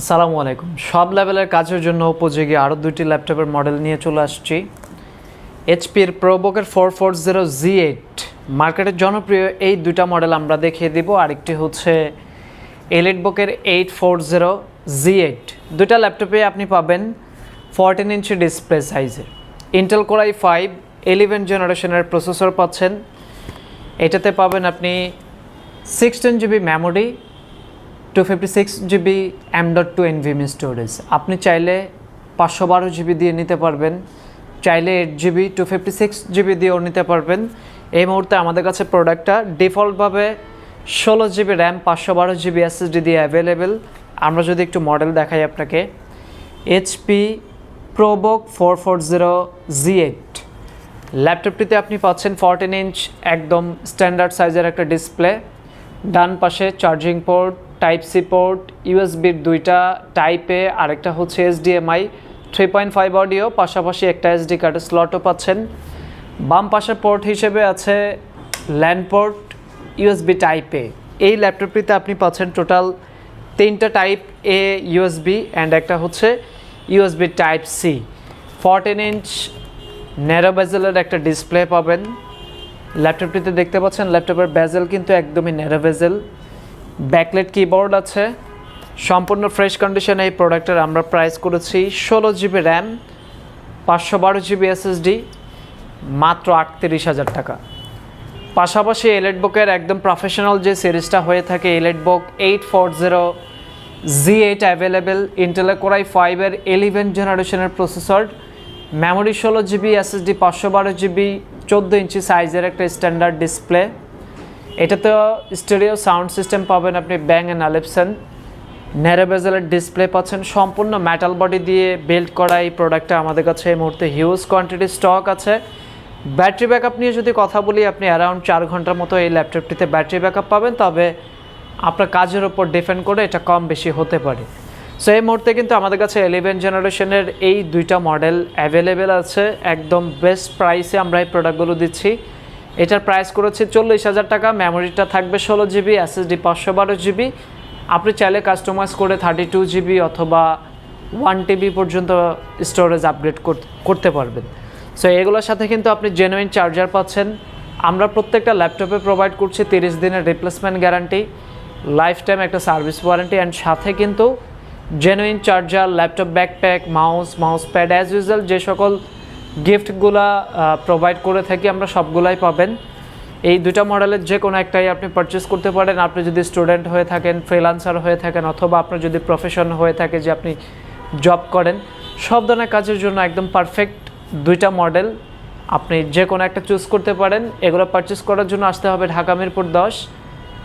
আসসালামু আলাইকুম। সব লেভেলের কাজের জন্য উপযোগী আরও দুইটি ল্যাপটপের মডেল নিয়ে চলে আসছি। এইচপির প্রোবকের four four zero G eight মার্কেটের জনপ্রিয় এই দুটা মডেল আমরা দেখিয়ে দিব। আরেকটি হচ্ছে এলিট বুকের eight four zero G eight দুটা ল্যাপটপে আপনি পাবেন ফোরটিন ইঞ্চি ডিসপ্লে সাইজের Intel core i five eleven জেনারেশনের প্রসেসর পাচ্ছেন। এটাতে পাবেন আপনি sixteen GB memory two fifty six GB M dot two NVM storage আপনি চাইলে পাঁচশো বারো জিবি দিয়ে নিতে পারবেন। চাইলে eight GB two fifty six GB দিয়েও নিতে পারবেন। এই মুহূর্তে আমাদের কাছে প্রোডাক্টটা ডিফল্টভাবে ষোলো জিবি র্যাম পাঁচশো বারো জিবি এসএসডি দিয়ে অ্যাভেলেবেল আমরা যদি একটু মডেল দেখাই আপনাকে। HP ProBook four four zero G eight ল্যাপটপটিতে আপনি পাচ্ছেন ফরটিন ইঞ্চ একদম স্ট্যান্ডার্ড সাইজের একটা ডিসপ্লে ডান পাশে charging port type C port ইউএসবির দুইটা টাইপে আরেকটা হচ্ছে HDMI three point five audio পাশাপাশি একটা এসডি কার্ডের স্লটও পাচ্ছেন। বাম পাশের পোর্ট হিসেবে আছে ল্যান্ড পোর্ট ইউএসবি টাইপে এই ল্যাপটপটিতে আপনি পাচ্ছেন টোটাল তিনটা টাইপ এ ইউএসবি অ্যান্ড একটা হচ্ছে USB type C fourteen inch narrow বেজেলের একটা ডিসপ্লে পাবেন। ল্যাপটপটিতে দেখতে পাচ্ছেন ল্যাপটপের বেজেল কিন্তু একদমই ন্যারো বেজেল ব্যাকলেট কিবোর্ড আছে। সম্পূর্ণ ফ্রেশ কন্ডিশনে এই প্রোডাক্টের আমরা প্রাইস করেছি ষোলো জিবি র্যাম পাঁচশো বারো জিবি এসএসডি মাত্র আটত্রিশ হাজার টাকা। পাশাপাশি এলেট বুকের একদম প্রফেশনাল যে সিরিজটা হয়ে থাকে EliteBook eight four zero G eight available ইন্টেলে core i ফাইভের ইলেভেন জেনারেশনের প্রসেসর মেমোরি ষোলো জিবি এসএসডি পাঁচশো বারো জিবি চোদ্দ ইঞ্চি সাইজের একটা স্ট্যান্ডার্ড ডিসপ্লে এটাতে স্টেরিও সাউন্ড সিস্টেম পাবেন আপনি ব্যাং অ্যান্ড আলেপসন। ন্যারো বেজেলের ডিসপ্লে পাচ্ছেন। সম্পূর্ণ মেটাল বডি দিয়ে বিল্ড করা এই প্রোডাক্টটা আমাদের কাছে এই মুহূর্তে হিউজ কোয়ান্টিটি স্টক আছে। ব্যাটারি ব্যাকআপ নিয়ে যদি কথা বলি, আপনি অ্যারাউন্ড চার ঘণ্টার মতো এই ল্যাপটপটিতে ব্যাটারি ব্যাকআপ পাবেন। তবে আপনার কাজের ওপর ডিপেন্ড করে এটা কম বেশি হতে পারে। সো এই মুহূর্তে কিন্তু আমাদের কাছে ইলেভেন জেনারেশনের এই দুইটা মডেল অ্যাভেলেবেল আছে। একদম বেস্ট প্রাইসে আমরা এই প্রোডাক্টগুলো দিচ্ছি। এটার প্রাইস করেছে চল্লিশ হাজার টাকা মেমোরিটা থাকবে ষোলো জিবি এসএসডি পাঁচশো বারো জিবি আপনি চাইলে কাস্টমাইজ করে থার্টি টু জিবি অথবা ওয়ান টিবি পর্যন্ত স্টোরেজ আপগ্রেড করতে পারবেন। সো এগুলোর সাথে কিন্তু আপনি জেনুইন চার্জার পাচ্ছেন। আমরা প্রত্যেকটা ল্যাপটপে প্রোভাইড করছি তিরিশ দিনের রিপ্লেসমেন্ট গ্যারান্টি লাইফ টাইম একটা সার্ভিস ওয়ারেন্টি অ্যান্ড সাথে কিন্তু genuine charger laptop backpack mouse mouse pad as usual যে সকল গিফটগুলা প্রোভাইড করে থাকি আমরা সবগুলাই পাবেন। এই দুটা মডেলের যে কোনো একটাই আপনি পারচেস করতে পারেন। আপনি যদি স্টুডেন্ট হয়ে থাকেন ফ্রিলান্সার হয়ে থাকেন, অথবা আপনার যদি প্রফেশন হয়ে থাকে যে আপনি জব করেন, সব ধরনের কাজের জন্য একদম পারফেক্ট দুইটা মডেল আপনি যে কোনো একটা চুজ করতে পারেন। এগুলো পারচেস করার জন্য আসতে হবে ঢাকা মিরপুর দশ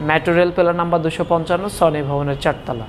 মেট্রো রেল পেলার নাম্বার দুশো পঞ্চান্ন সনি ভবনের চারতলা।